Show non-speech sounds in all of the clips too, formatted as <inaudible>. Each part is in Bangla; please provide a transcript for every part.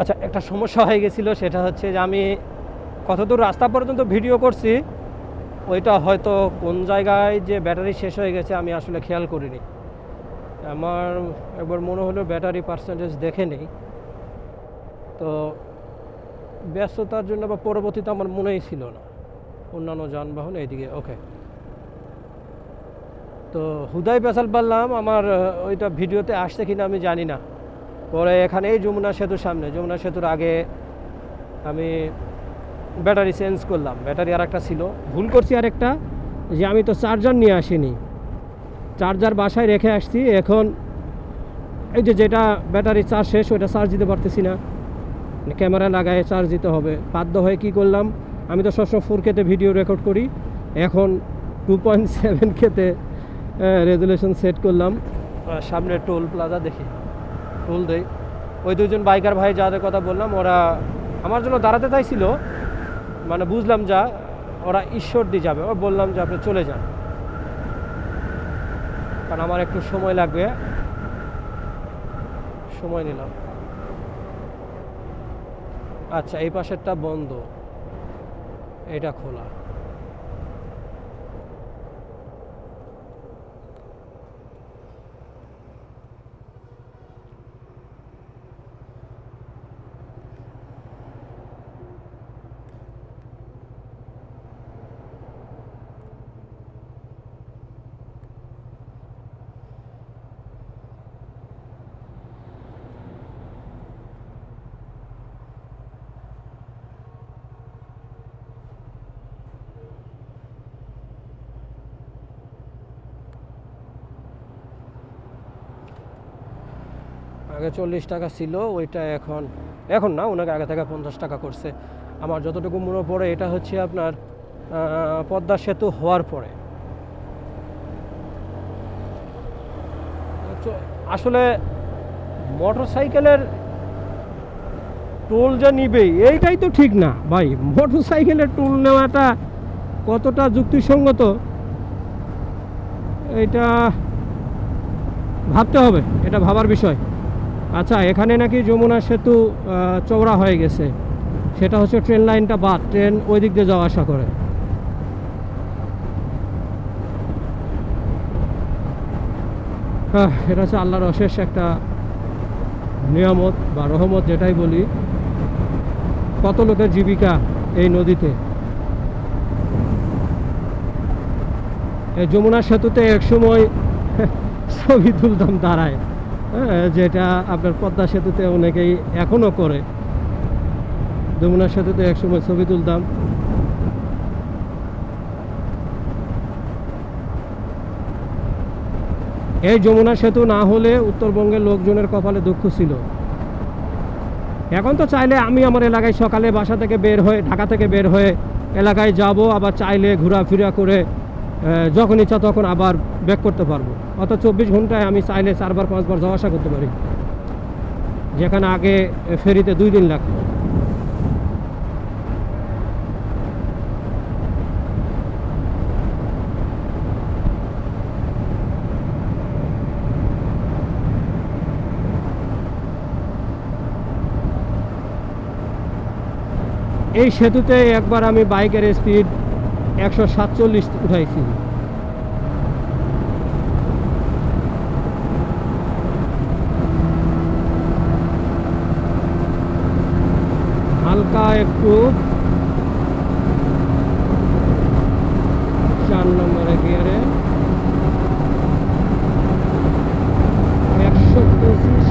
আচ্ছা একটা সমস্যা হয়ে গেছিল, সেটা হচ্ছে যে আমি কতদূর রাস্তা পর্যন্ত ভিডিও করছি, ওইটা হয়তো কোন জায়গায় যে ব্যাটারি শেষ হয়ে গেছে আমি আসলে খেয়াল করিনি। আমার একবার মনে হলো ব্যাটারি পার্সেন্টেজ দেখে নেই। তো ব্যস্ততার জন্য বা পরবর্তীতে আমার মনেই ছিল না। অন্যান্য যানবাহন এইদিকে ওকে তো হুদাই পেশাল পারলাম, আমার ওইটা ভিডিওতে আসছে কিনা আমি জানি না। পরে এখানে এই যমুনা সেতুর সামনে। যমুনা সেতুর আগে আমি ব্যাটারি চেঞ্জ করলাম। ব্যাটারি আর একটা ছিল। ভুল করছি আর একটা যে আমি তো চার্জার নিয়ে আসিনি। চার্জার বাসায় রেখে আসছি। এখন এই যে যেটা ব্যাটারি চার্জ শেষ, ওইটা চার্জ দিতে পারতেছি না। ক্যামেরা লাগায় চার্জ দিতে হবে। বাধ্য হয়ে কী করলাম? আমি তো সবসময় ফোর কেতে ভিডিও রেকর্ড করি। এখন টু পয়েন্ট সেভেন কেতে রেজুলেশন সেট করলাম। সামনে টোল প্লাজা দেখি। টোল দেই। ওই দুজন বাইকার ভাই যাদের কথা বললাম, ওরা আমার জন্য দাঁড়াতে চাইছিল মানে বুঝলাম যা, ওরা ঈশ্বর দিয়ে যাবে। ও বললাম যে আপনি চলে যান। কারণ আমার একটু সময় লাগবে। সময় নিলাম। আচ্ছা এই পাশেরটা বন্ধ। এটা খোলা। আগে চল্লিশ টাকা ছিল, ওইটা এখন এখন না, ওনাকে আগে থেকে পঞ্চাশ টাকা করছে। আমার যতটুকু মনে পড়ে, এটা হচ্ছে আপনার পদ্মা সেতু হওয়ার পরে। আসলে মোটর সাইকেলের টোল যে নিবেই, এইটাই তো ঠিক না। ভাই মোটর সাইকেলের টোল নেওয়াটা কতটা যুক্তিসঙ্গত, এটা ভাবতে হবে, এটা ভাবার বিষয়। আচ্ছা এখানে নাকি যমুনা সেতু চওড়া হয়ে গেছে। সেটা হচ্ছে ট্রেন লাইনটা বাদ, ট্রেন ওই দিক দিয়ে যাওয়া আসা করে। হ্যাঁ এটা হচ্ছে আল্লাহর অশেষ একটা নিয়ামত বা রহমত, যেটাই বলি। কত লোকের জীবিকা এই নদীতে? এই যমুনা সেতুতে একসময় <laughs> ছবি তুলতাম দাঁড়ায় যেটা আপনার পদ্মা সেতুতে অনেকেই এখনও করে। যমুনা সেতুতে একসময় ছবি তুলতাম। এই যমুনা সেতু না হলে উত্তরবঙ্গের লোকজনের কপালে দুঃখ ছিল। এখন তো চাইলে আমি আমার এলাকায় সকালে বাসা থেকে বের হয়ে, ঢাকা থেকে বের হয়ে এলাকায় যাব, আবার চাইলে ঘোরাফেরা করে যখন ইচ্ছা তখন আবার ব্যাক করতে পারব। অত চব্বিশ ঘন্টায় আমি চাইলে চারবার, পাঁচবার যাওয়া আসা করতে পারি। যেখানে আগে ফেরিতে দুই দিন লাগতো। এই সেতুতে একবার আমি বাইকের স্পিড একশো সাতচল্লিশ উঠাইছি। হালকা একটু। চার নম্বরে গিয়ারে। একশো পঁচিশ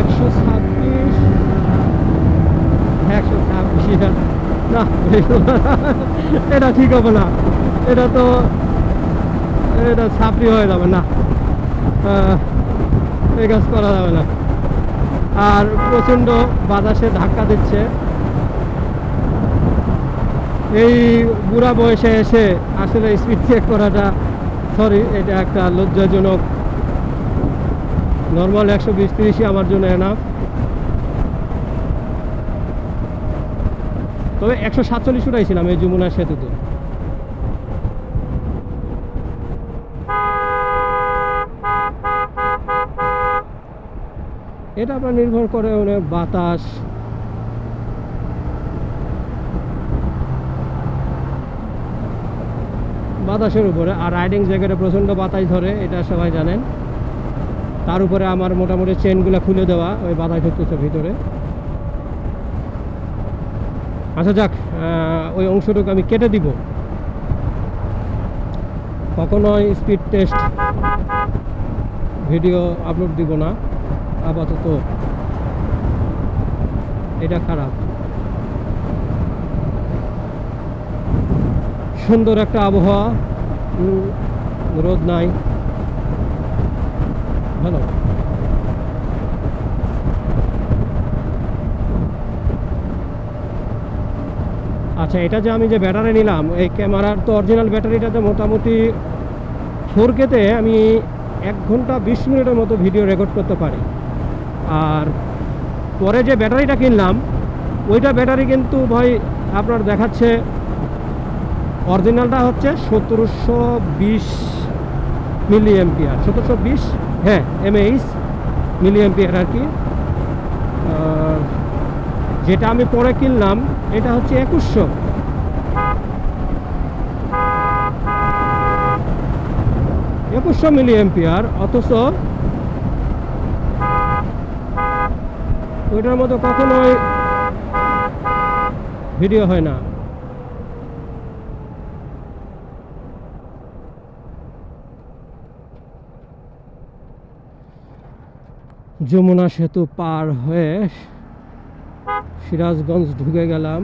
একশো ছাব্বিশ একশো ছাব্বিশ। না, এটা ঠিক হবে না। এটা তো, এটা ছাপড়ি হয়ে যাবে না। এই কাজ করা যাবে না। আর প্রচণ্ড বাতাসে ধাক্কা দিচ্ছে। এই বুড়া বয়সে এসে আসলে স্পিড চেক করাটা সরি এটা একটা লজ্জাজনক। নর্মাল একশো বিশ তিরিশই আমার জন্য এনাফ তবে একশো সাতচল্লিশ উঠাইছিলাম এই যমুনা সেতুতে। এটা আপনার নির্ভর করে মানে বাতাস। বাতাসের উপরে, আর রাইডিং জ্যাকেটে প্রচণ্ড বাতাস ধরে, এটা সবাই জানেন। তার উপরে আমার মোটামুটি চেনগুলো খুলে দেওয়া, ওই বাতাস ঢুকতেছে ভিতরে। আচ্ছা যাক ওই অংশটুকু আমি কেটে দিব। কখনোই স্পিড টেস্ট ভিডিও আপলোড দিব না, আপাতত। এটা খারাপ। সুন্দর একটা আবহাওয়া রোদ নাই। ভালো। আচ্ছা এটা যে আমি যে ব্যাটারি নিলাম, এই ক্যামেরার তো অরিজিনাল ব্যাটারিটাতে মোটামুটি ফোর কেতে আমি এক ঘণ্টা বিশ মিনিটের মতো ভিডিও রেকর্ড করতে পারি। আর পরে যে ব্যাটারিটা কিনলাম, ওইটা ব্যাটারি কিন্তু ভাই আপনার দেখাচ্ছে অরিজিনালটা হচ্ছে সতেরোশো বিশ মিলি এমপিয়ার সতেরোশো বিশ? হ্যাঁ এমএইচ মিলি এমপিয়ার আর কি। যেটা আমি পরে কিনলাম, এটা হচ্ছে একুশশো। একুশশো মিলি এমপিয়ার অথচ ওইটার মতো কখনোই ভিডিও হয় না। যমুনা সেতু পার হয়ে সিরাজগঞ্জ ঢুকে গেলাম।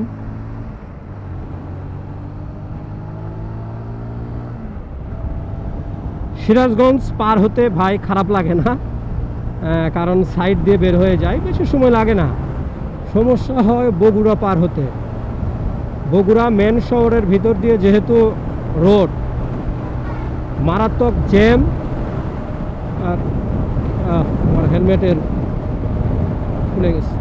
সিরাজগঞ্জ পার হতে ভাই খারাপ লাগে না কারণ সাইড দিয়ে বের হয়ে যায়, বেশি সময় লাগে না। সমস্যা হয় বগুড়া পার হতে। বগুড়া মেন শহরের ভিতর দিয়ে যেহেতু রোড মারাত্মক জ্যাম আর হেলমেটের খুলে গেছে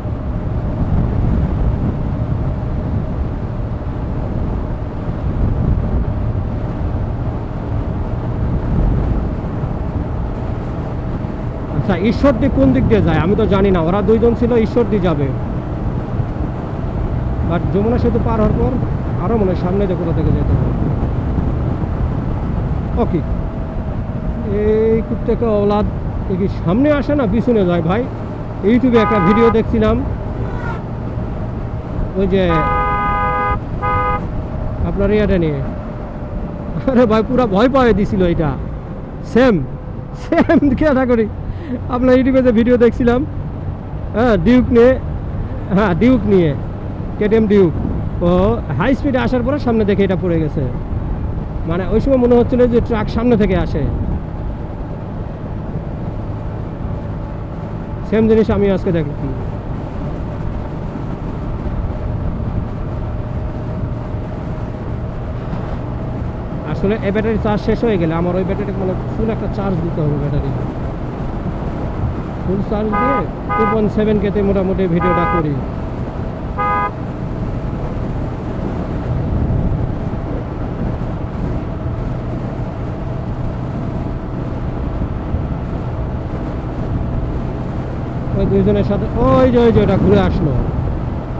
আচ্ছা ঈশ্বরদী কোন দিক দিয়ে যায়? আমি তো জানি না। ওরা দুইজন ছিল, ঈশ্বর ঈশ্বরদী যাবে। বাট যমুনা সেতু পার হওয়ার পর আরও মনে হয় সামনে কোথা থেকে যেতে হবে। ওকে। এই থেকে ওলাদ কি সামনে আসে না, পিছনে যায় ভাই? ইউটিউবে একটা ভিডিও দেখছিলাম। ওই যে আপনার ইয়াটা নিয়ে। আরে ভাই, পুরা ভয় পাওয়া দিছিল এটা। সেম সেম খেলা করি। আপনার ইউটিউবে যে ভিডিও দেখছিলাম হ্যাঁ ডিউক নিয়ে হ্যাঁ ডিউক নিয়ে কেটিএম ডিউক ও হাই স্পিডে আসার পরে সামনে দেখে এটা পড়ে গেছে। মানে ওই সময় মনে হচ্ছিল যে ট্রাক সামনে থেকে আসে। সেম জিনিস আমি আজকে দেখলাম। আসলে এই ব্যাটারি চার্জ শেষ হয়ে গেলে আমার ওই ব্যাটারি মানে ফুল একটা চার্জ দিতে হবে ব্যাটারি ফুল চার্জ দিয়ে টু পয়েন্ট সেভেন কেতে মোটামুটি ভিডিওটা করি। ওই দুইজনের সাথে ওই যে ওই যে, ওটা ঘুরে আসলো।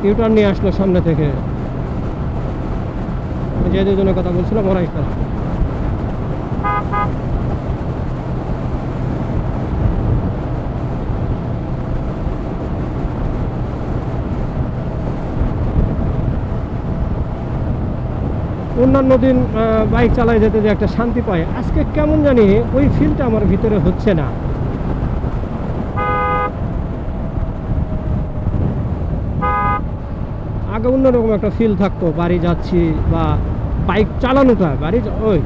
ইউটার্ন নিয়ে আসলো সামনে থেকে। যে দুজনের কথা বলছিলাম ওরাই তারা অন্যান্য দিন বাইক চালায় যেতে যে একটা শান্তি পায়, আজকে কেমন জানি ওই ফিলটা আমার ভিতরে হচ্ছে না। আগে অন্যরকম একটা ফিল থাকতো, বাড়ি যাচ্ছি বা বাইক চালানোটা, বাড়ি ওই,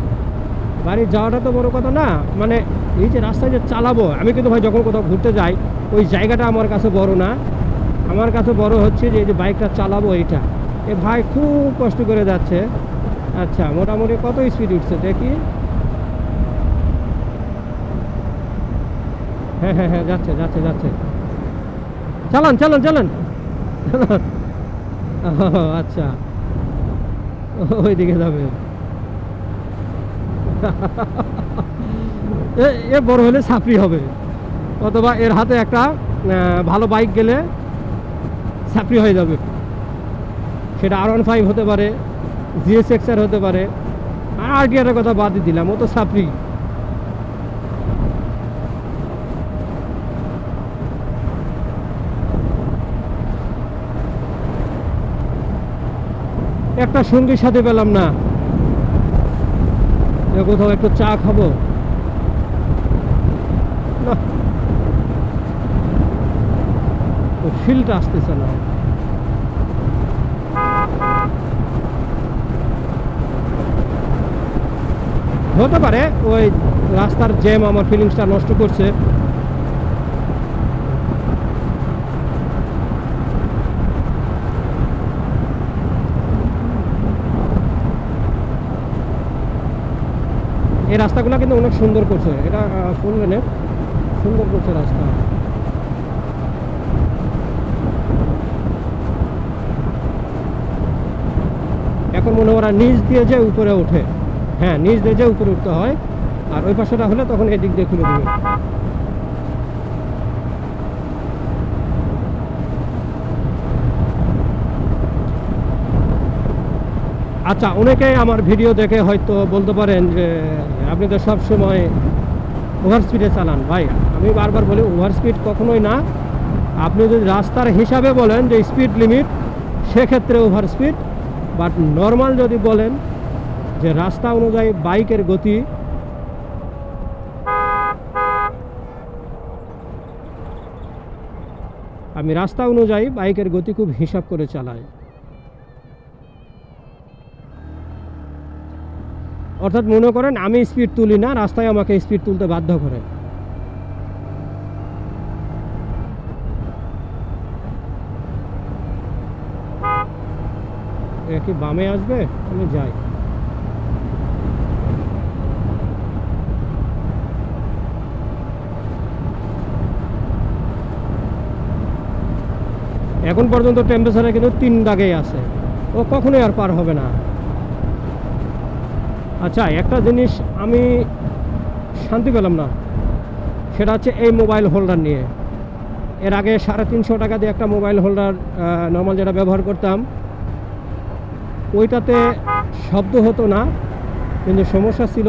বাড়ি যাওয়াটা তো বড় কথা না মানে এই যে রাস্তায় যে চালাবো, আমি কিন্তু ভাই যখন কোথাও ঘুরতে যাই, ওই জায়গাটা আমার কাছে বড় না। আমার কাছে বড় হচ্ছে যে এই যে বাইকটা চালাবো এইটা। এ ভাই খুব কষ্ট করে যাচ্ছে। আচ্ছা মোটামুটি কত স্পিড উঠছে? দেখি। হ্যাঁ হ্যাঁ হ্যাঁ যাচ্ছে যাচ্ছে যাচ্ছে। চালান চালান চালান। <laughs> আচ্ছা। ওইদিকে যাবে। <laughs> এ- বড় হলে সাফরি হবে। অথবা এর হাতে একটা ভালো বাইক গেলে সাফরি হয়ে যাবে। সেটা আর ওয়ান ফাইভ হতে পারে। জিএস এক্সআর হতে পারে আরটিআরের কথা বাদই দিলাম, ও তো সাপড়ি একটা সঙ্গীর সাথে পেলাম না। কোথাও একটু চা খাব। না। ফিলটা আসতেছে না। হতে পারে, ওই রাস্তার জ্যাম আমার ফিলিংসটা নষ্ট করছে। এই রাস্তাগুলো কিন্তু অনেক সুন্দর করছে। এটা লেনে সুন্দর করছে রাস্তা। এখন মনে ওরা নিচ দিয়ে যে উপরে ওঠে। হ্যাঁ নিচ দিয়ে উপরে উঠতে হয়, আর ওই পাশেটা হলে তখন এদিক দিয়ে খুলে দেবে। আচ্ছা অনেকে আমার ভিডিও দেখে হয়তো বলতে পারেন যে, আপনি তো সব সময় ওভার স্পিডে চালান। ভাই, আমি বারবার বলি, ওভার স্পিড কখনোই না। আপনি যদি রাস্তার হিসাবে বলেন যে স্পিড লিমিট, সেক্ষেত্রে ওভার স্পিড। বাট নর্মাল যদি বলেন যে রাস্তা অনুযায়ী বাইকের গতি আমি রাস্তা অনুযায়ী বাইকের গতি খুব হিসাব করে চালাই। অর্থাৎ মনে করেন আমি স্পিড তুলি না, রাস্তায় আমাকে স্পিড তুলতে বাধ্য করে। কি বামে আসবে? আমি যাই। এখন পর্যন্ত টেম্পারেচারে কিন্তু তিন দাগেই আছে। ও কখনোই আর পার হবে না। আচ্ছা একটা জিনিস আমি শান্তি পেলাম না। সেটা হচ্ছে এই মোবাইল হোল্ডার নিয়ে। এর আগে সাড়ে তিনশো টাকা দিয়ে একটা মোবাইল হোল্ডার নর্মাল যেটা ব্যবহার করতাম, ওইটাতে শব্দ হতো না, কিন্তু সমস্যা ছিল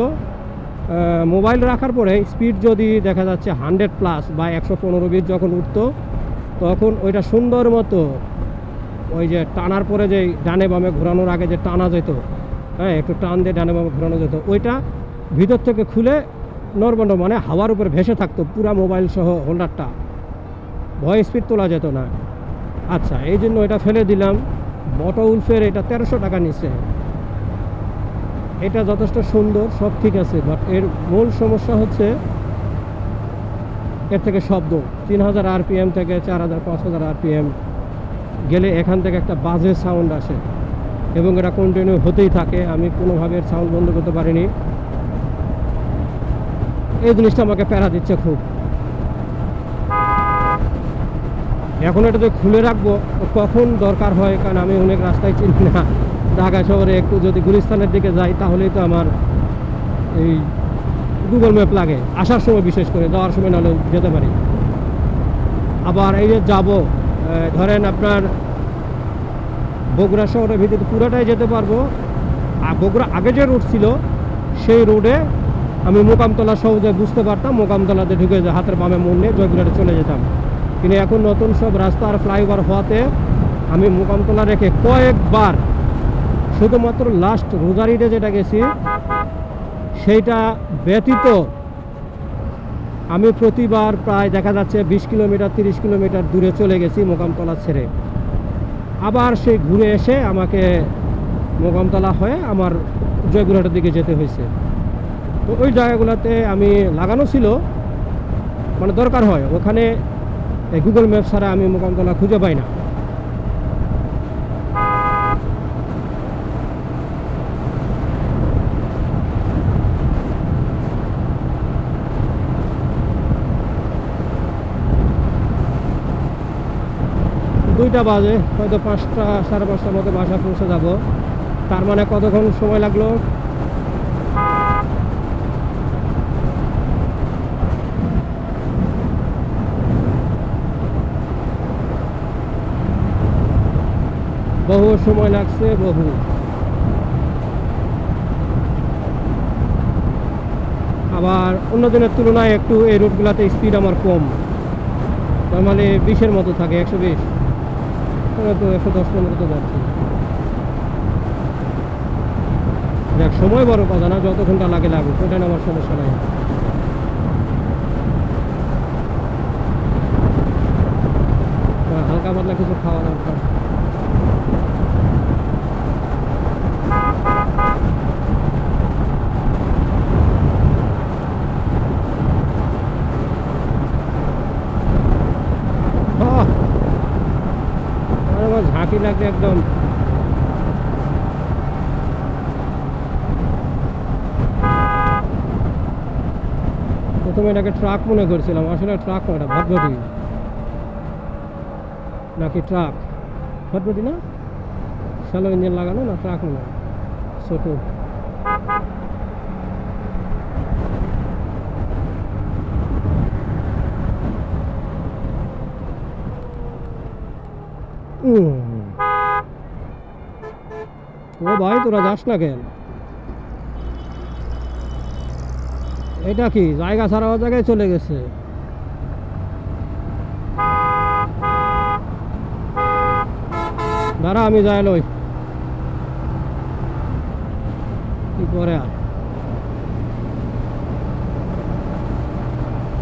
মোবাইল রাখার পরে স্পিড যদি দেখা যাচ্ছে হান্ড্রেড প্লাস বা একশো পনেরো বিশ যখন উঠতো তখন ওইটা সুন্দর মতো ওই যে টানার পরে যে ডানে বামে ঘোরানোর আগে যে টানা যেত হ্যাঁ একটু টান দিয়ে ডানে বামে ঘোরানো যেত, ওইটা ভিতর থেকে খুলে নর্মাল মানে হাওয়ার উপর ভেসে থাকতো, পুরা মোবাইল সহ হোল্ডারটা। ভয় স্পিড তোলা যেত না। আচ্ছা এই জন্য এটা ফেলে দিলাম। মোটো উলফের এটা তেরোশো টাকা নিচ্ছে। এটা যথেষ্ট সুন্দর, সব ঠিক আছে বাট এর মূল সমস্যা হচ্ছে এর থেকে শব্দ। তিন হাজার আরপিএম থেকে চার হাজার পাঁচ হাজার আরপিএম গেলে এখান থেকে একটা বাজে সাউন্ড আসে এবং এটা কন্টিনিউ হতেই থাকে। আমি কোনোভাবে সাউন্ড বন্ধ করতে পারিনি। এই জিনিসটা আমাকে প্যারা দিচ্ছে খুব। এখন এটা যে খুলে রাখব, কখন দরকার হয়? কারণ আমি অনেক রাস্তায় চিনি না। ঢাকা শহরে একটু যদি গুলিস্তানের দিকে যাই, তাহলেই তো আমার এই গুগল ম্যাপ লাগে। আসার সময় বিশেষ করে, যাওয়ার সময় নাহলে যেতে পারি। আবার এই যে যাব ধরেন আপনার বগুড়া শহরের ভিতরে পুরোটাই যেতে পারব। আর বগুড়া আগে যে রোড ছিল, সেই রোডে আমি মোকামতলা সহজে বুঝতে পারতাম, মোকামতলাতে ঢুকে যে হাতের বামে মন নিয়ে জয়গুড়াতে চলে যেতাম। কিন্তু এখন নতুন সব রাস্তা আর ফ্লাইওভার হওয়াতে আমি মোকামতলা রেখে কয়েকবার শুধুমাত্র লাস্ট রোজারিতে যেটা গেছি, সেইটা ব্যতীত আমি প্রতিবার প্রায় দেখা যাচ্ছে বিশ কিলোমিটার, তিরিশ কিলোমিটার দূরে চলে গেছি মোকামতলা ছেড়ে। আবার সেই ঘুরে এসে আমাকে মোকামতলা হয়ে আমার জয়গুরহাটের দিকে যেতে হয়েছে। তো ওই জায়গাগুলোতে আমি লাগানো ছিল মানে দরকার হয়। ওখানে গুগল ম্যাপ ছাড়া আমি মোকামতলা খুঁজে পাই না। দুইটা বাজে, হয়তো পাঁচটা, সাড়ে পাঁচটার মতো বাসা পৌঁছে যাব। তার মানে কতক্ষণ সময় লাগল? বহু সময় লাগছে, বহু। আবার অন্য দিনের তুলনায় একটু এই রুটগুলোতে স্পিড আমার কম। নর্মালি বিশের মতো থাকে, একশো বিশ। একশো দশ পনেরো তো যাচ্ছে। দেখ, সময় বড় কথা না যত ঘণ্টা লাগে লাগুক, ওটা আমার সমস্যা নাই। হালকা পাতলা কিছু খাওয়া দরকার। লাগবে একদম। প্রথমে এটাকে ট্রাক মনে করছিলাম, আসলে ট্রাক নয় এটা ভটভটি নাকি ট্রাক? ভটভটি না? শ্যালো ইঞ্জিন লাগানো না ট্রাক মনে হয়? ছোট। উম। ও ভাই, তোরা যাস না কেন? এটা কি? জায়গা ছাড়া জায়গায় চলে গেছে? দাঁড়া, আমি যাই লই। কি করে আর?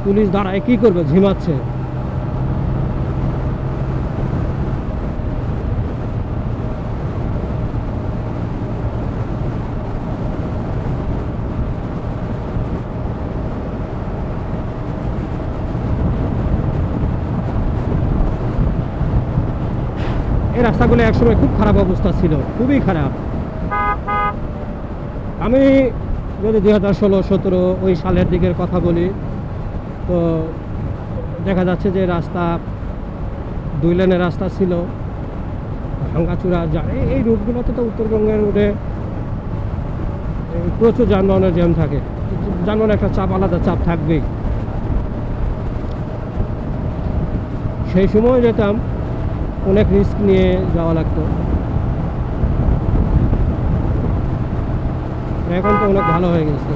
পুলিশ দাঁড়ায়, কি করবে? ঝিমাচ্ছে। এই রাস্তাগুলো একসময় খুব খারাপ অবস্থা ছিল, খুবই খারাপ। আমি যদি দুই হাজার ষোলো, সতেরো ওই সালের দিকের কথা বলি, তো দেখা যাচ্ছে যে রাস্তা, দুই লেনের রাস্তা ছিল ভাঙ্গাচুরা যা এই- এই রুটগুলোতে তো উত্তরবঙ্গের রুটে প্রচুর যানবাহনের জ্যাম থাকে। যানবাহনের একটা চাপ, আলাদা চাপ থাকবেই। সেই সময় যেতাম অনেক রিস্ক নিয়ে যাওয়া লাগতো। এখন তো অনেক ভালো হয়ে গেছে।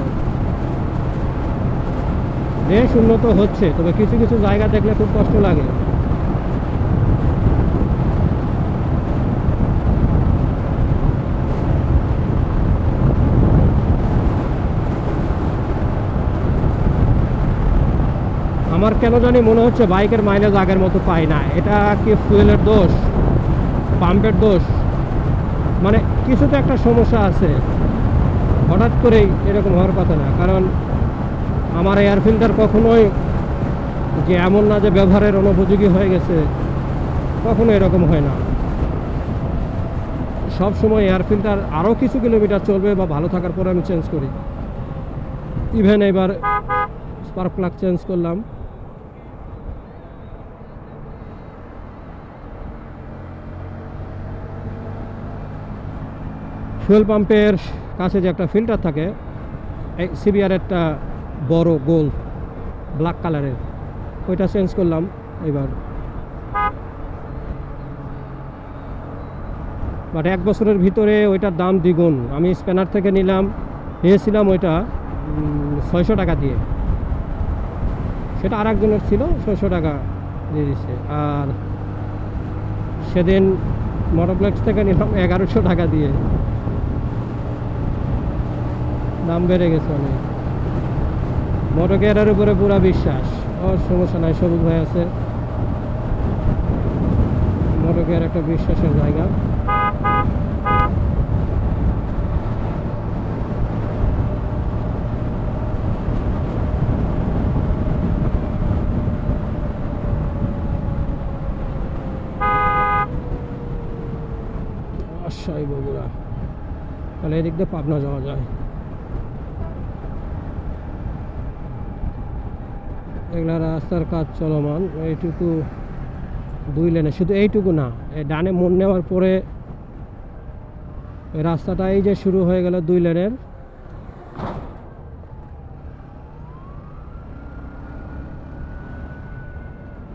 বেশ উন্নত হচ্ছে, তবে কিছু কিছু জায়গা দেখলে খুব কষ্ট লাগে। আমার কেন জানি মনে হচ্ছে বাইকের মাইলেজ আগের মতো পাই না। এটা কি ফুয়েলের দোষ? পাম্পের দোষ? মানে কিছু তো একটা সমস্যা আছে। হঠাৎ করেই এরকম হওয়ার কথা না। কারণ আমার এয়ার ফিল্টার কখনোই যে এমন না যে ব্যবহারের অনুপযোগী হয়ে গেছে, কখনো এরকম হয় না। সব সময় এয়ার ফিল্টার আরও কিছু কিলোমিটার চলবে বা ভালো থাকার পরে আমি চেঞ্জ করি। ইভেন এবার স্পার্ক প্লাগ চেঞ্জ করলাম। ফুয়েল পাম্পের কাছে যে একটা ফিল্টার থাকে, এই সিবিআর একটা বড় গোল ব্ল্যাক কালারের, ওইটা চেঞ্জ করলাম এবার। বাট এক বছরের ভিতরে ওইটার দাম দ্বিগুণ। আমি স্প্যানার থেকে নিলাম, নিয়েছিলাম ওইটা ছয়শো টাকা দিয়ে। সেটা আর একজনের ছিল, ছয়শো টাকা দিয়ে দিচ্ছে আর সেদিন মোটরপ্লেক্স থেকে নিলাম এগারোশো টাকা দিয়ে। দাম বেড়ে গেছে অনেক। মোটর কেয়ারের উপরে পুরা বিশ্বাস। ওর সমস্যা নাই সবুজ ভাই আছে। মোটর কেয়ার একটা বিশ্বাসের জায়গা। তাহলে এদিক দিয়ে পাবনা যাওয়া যায়। এগুলা রাস্তার কাজ চলমান, এইটুকু দুই লেনে, শুধু এইটুকু না ডানে মন নেওয়ার পরে রাস্তাটা এই যে শুরু হয়ে গেল দুই লেনের।